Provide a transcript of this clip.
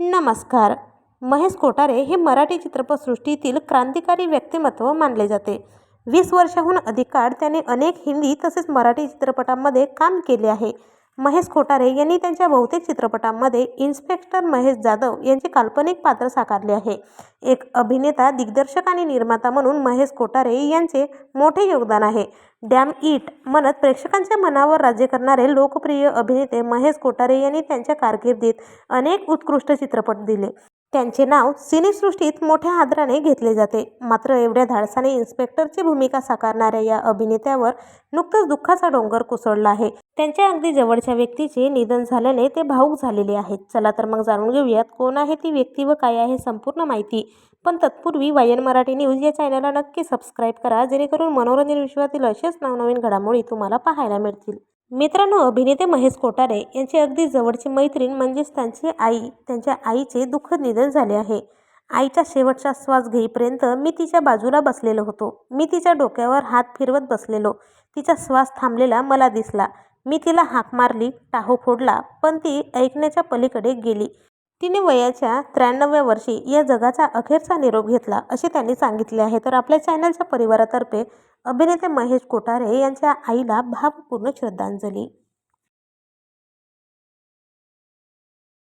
नमस्कार. महेश कोठारे हे मराठी चित्रपटसृष्टीतील क्रांतिकारी व्यक्तिमत्व मानले जाते. वीस वर्षाहून अधिक काळ त्याने अनेक हिंदी तसेच मराठी चित्रपटांमध्ये काम केले आहे. महेश कोठारे यांनी त्यांच्या बहुतेक चित्रपटांमध्ये इन्स्पेक्टर महेश जाधव यांचे काल्पनिक पात्र साकारले आहे. एक अभिनेता दिग्दर्शक आणि निर्माता म्हणून महेश कोठारे यांचे मोठे योगदान आहे. डॅम इट म्हणत प्रेक्षकांच्या मनावर राज्य करणारे लोकप्रिय अभिनेते महेश कोठारे यांनी त्यांच्या कारकिर्दीत अनेक उत्कृष्ट चित्रपट दिले. त्यांचे नाव सिनेसृष्टीत मोठ्या आदराने घेतले जाते. मात्र एवढ्या धाडसाने इन्स्पेक्टरची भूमिका साकारणाऱ्या या अभिनेत्यावर नुकतंच दुःखाचा डोंगर कोसळला आहे. त्यांच्या अगदी जवळच्या व्यक्तीचे निधन झाल्याने ते भाऊक झालेले आहेत. चला तर मग जाणून घेऊयात कोण आहे ती व्यक्ती व काय आहे संपूर्ण माहिती. पण तत्पूर्वी वायन मराठी न्यूज या चॅनलला नक्की सबस्क्राईब करा जेणेकरून मनोरंजन विश्वातील असेच नवनवीन घडामोडी तुम्हाला पाहायला मिळतील. मित्रांनो अभिनेते महेश कोठारे यांची अगदी जवळची मैत्रीण म्हणजेच त्यांची आई त्यांच्या आईचे दुःखद निधन झाले आहे. आईचा शेवटचा श्वास घेईपर्यंत मी तिच्या बाजूला बसलेलो होतो. मी तिच्या डोक्यावर हात फिरवत बसलेलो. तिचा श्वास थांबलेला मला दिसला. मी तिला हाक मारली टाहो फोडला पण ती ऐकण्याच्या पलीकडे गेली. तिने वयाच्या त्र्याण्णव्या वर्षी या जगाचा अखेरचा निरोप घेतला असे त्यांनी सांगितले आहे. तर आपल्या चॅनलच्या परिवारातर्फे अभिनेते महेश कोठारे यांच्या आईला भावपूर्ण श्रद्धांजली.